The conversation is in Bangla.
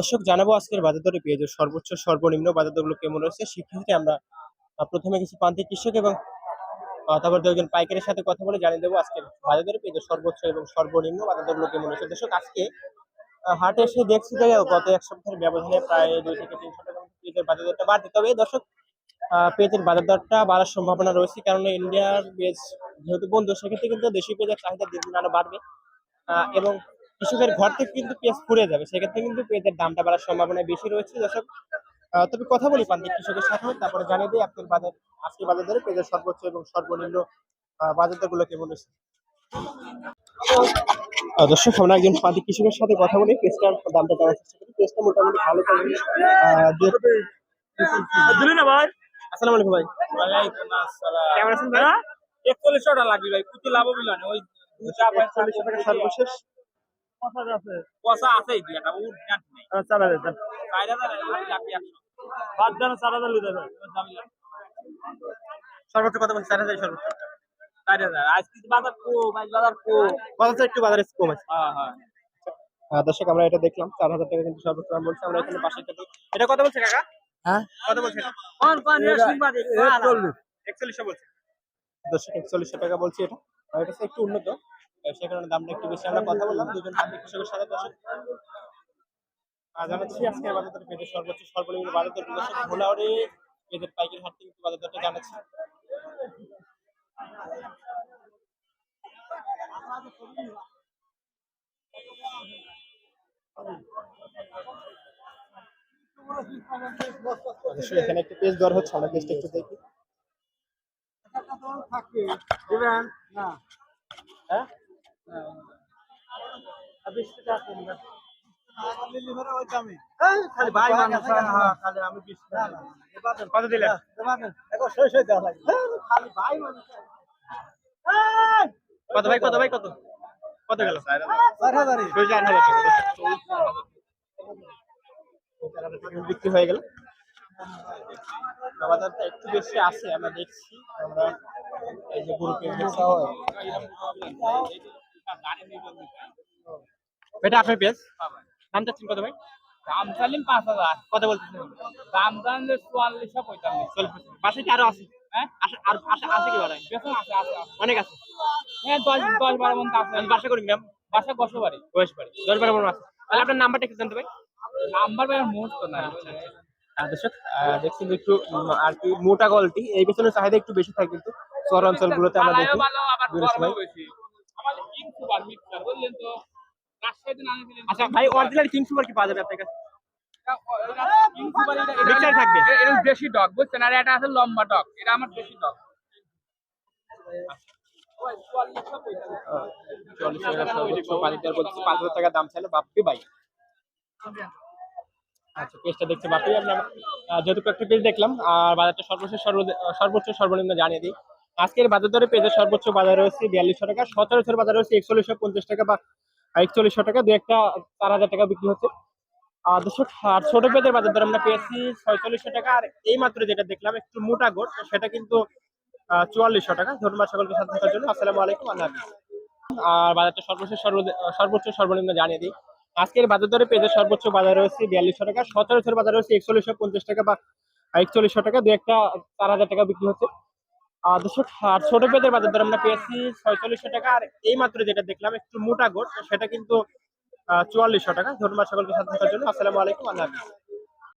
দর্শক, জানাব আজকের বাজার দরে পেঁয়াজের সর্বোচ্চ, সর্বনিম্ন বাজার দরগুলো কেমন রয়েছে? সেক্ষেত্রে আমরা প্রথমে কিছু প্রান্তিক কৃষক এবং তারপর দুজন পাইকারের সাথে কথা বলে জানিয়ে দেবো আজকের বাজার দরে পেঁয়াজের সর্বোচ্চ এবং সর্বনিম্ন বাজার দরগুলো কেমন রয়েছে। দর্শক, আজকে হাটে এসে দেখছি যে গত এক সপ্তাহের ব্যবধানে প্রায় দুই থেকে তিনশো টাকা পেঁয়াজের বাজার দরটা বাড়বে তবে দর্শক পেঁয়াজের বাজার দরটা বাড়ার সম্ভাবনা রয়েছে কারণ ইন্ডিয়ার পেঁয়াজ যেহেতু বন্ধ, সেক্ষেত্রে কিন্তু দেশীয় পেঁয়াজের চাহিদা দিন আরও বাড়বে। এবং কৃষকের ঘর থেকে কিন্তু পেঁয়াজ ফুরে যাবে। সেক্ষেত্রে কিন্তু পেঁয়াজের দামটা বাড়ার সম্ভাবনা বেশি রয়েছে। দর্শক আহ, তবে কথা বলি প্রান্তিক কৃষকের সাথে তারপরে জানিয়ে দিই আজকের বাজার আজকের বাজার দরে পেঁয়াজের সর্বোচ্চ এবং সর্বনিম্ন আহ, বাজার দরগুলো কেমন রয়েছে? দর্শক আমরা একজন প্রান্তিক কৃষকের সাথে কথা বলি। পেঁয়াজটার দামটা জানার চেষ্টা করি। পেঁয়াজটা মোটামুটি ভালো চলে। দিলি না ভাই? আসসালামু আলাইকুম ভাই। কেমন আছেন ভাই একচল্লিশশো টাকা লাগবে ভাই কুচি লাভ হইল না। ওই সর্বশেষ। আছে। জান নাই। চার হাজার চার হাজার আট একশো বাদ দেন চার হাজার লিটার সর্বোচ্চ কত বলছে? চার হাজার সর্বোচ্চ। চার হাজার। বাজার কো আজ বাজার কো। কত একটু বাজারে কম আছে। হ্যাঁ হ্যাঁ। আহ, দর্শক আমরা এটা দেখলাম। চার হাজার টাকা কিন্তু সর্বোচ্চ দাম বলছে। আমরা এখানে পাশে থেকে এটা কত বলছে কাকা? হ্যাঁ? কত বলছে? একচল্লিশশো বলছে। দর্শক একচল্লিশশো টাকা বলছি এটা। আর এটা একটু উন্নত। সে কারণে দামটা একটু বেশি আমরা কথা বললাম দুজন কৃষকের সাথে দর্শক জানাচ্ছি আজকের বাজার দর পেঁয়াজের সর্বোচ্চ সর্বনিম্ন বাজার দর দর্শক ভোলাওয়ারে পেঁয়াজের পাইকারি হাট থেকে বাজার দরটা জানাচ্ছি এখানে একটা পেজ দর হচ্ছে আমরা পেজটা একটু দেখি। না। হ্যাঁ? কত কত ভাই কত ভাই কত কত গেল বিক্রি হয়ে গেল একটু বেশি আছে আমরা দেখছি আমরা এই যে গ্রুপে এটা আপনার পেজ? নাম চাচ্ছেন কত ভাই? দাম চালিম পাঁচ হাজার। কত বলতেছেন দাম চুয়াল্লিশশো পঁয়তাল্লিশ। চল্লিশ পাশে কি আরও আছে? হ্যাঁ? আসে আছে কি বাড়ায়? বেতন আছে আছে আছে। অনেক আছে। হ্যাঁ দশ দশ বারো মন আছে। আমি বাসা করি ম্যাম। বাসা বসবাড়ি বয়স বাড়ি। দশ বারো বড় আছে। তাহলে আপনার নাম্বারটা একটু জানতে ভাই নাম্বার ভাই মুহূর্ত না দর্শক আহ, একটু আর কি মোটা কোয়ালিটি এই পেছনের চাহিদা একটু বেশি থাকে কিন্তু। শহর অঞ্চলগুলোতে আমরা দেখি ভালো আবার বিরোধী গরমও ভাই। বেশি আমাদের কিং সুপার বললেন তো রাজশাহীতে নামে দিলেন আচ্ছা ভাই অরিজিনাল কিং সুপার কি পাওয়া যাবে আপনার কাছে? দেশি ডগ বুঝছেন আর এটা আছে লম্বা ডগ এটা আমার দেশি ডগ চল্লিশ টাকা সর্বোচ্চ পাঁচ লিটার বলছি পাঁচ হাজার টাকা দাম চাইলে বাপ্পি ভাই আচ্ছা পেজটা দেখতে বাপ্পি। আমরা আহ, যেহেতু একটা পেজ দেখলাম আর বাজারটা সর্বোচ্চ সর্বোচ্চ সর্বনিম্ন জানিয়ে দিই। আজকের বাজার দরে পেজের সর্বোচ্চ বাজার রয়েছে বিয়াল্লিশশো টাকা, সচরাচর বাজার রয়েছে একচল্লিশশো পঞ্চাশ টাকা বা একচল্লিশশো টাকা, দু একটা চার হাজার টাকা বিক্রি হচ্ছে। আর দুশো আর ছোট পেজের বাজার দর আমরা পেয়েছি ছয়চল্লিশশো টাকা, আর এই মাত্র যেটা দেখলাম একটু মোটা গোট সেটা কিন্তু চুয়াল্লিশশো টাকা। ধন্যবাদ সকলকে সাথে থাকার জন্য। আসসালামু আলাইকুম, আল্লাহ আর বাজারটা সর্বশেষ সর্ব- সর্বোচ্চ সর্বনিম্ন জানিয়ে দিই। আজকের বাজার দরে পেঁয়াজের সর্বোচ্চ বাজার রয়েছে বিয়াল্লিশশো টাকা, সচরাচর বাজার রয়েছে একচল্লিশশো পঞ্চাশ টাকা বা একচল্লিশশো টাকা, দু একটা চার হাজার টাকা বিক্রি হচ্ছে। দর্শক আর ছোট পেঁয়াজের বাজার দর আমরা পেয়েছি ছয়চল্লিশশো টাকা। আর এই মাত্র যেটা দেখলাম, একটু মোটা গোট সেটা কিন্তু চুয়াল্লিশশো টাকা। ধন্যবাদ সকলকে সাথে থাকার জন্য। আসসালামু আলাইকুম, আল্লাহ হাফিজ।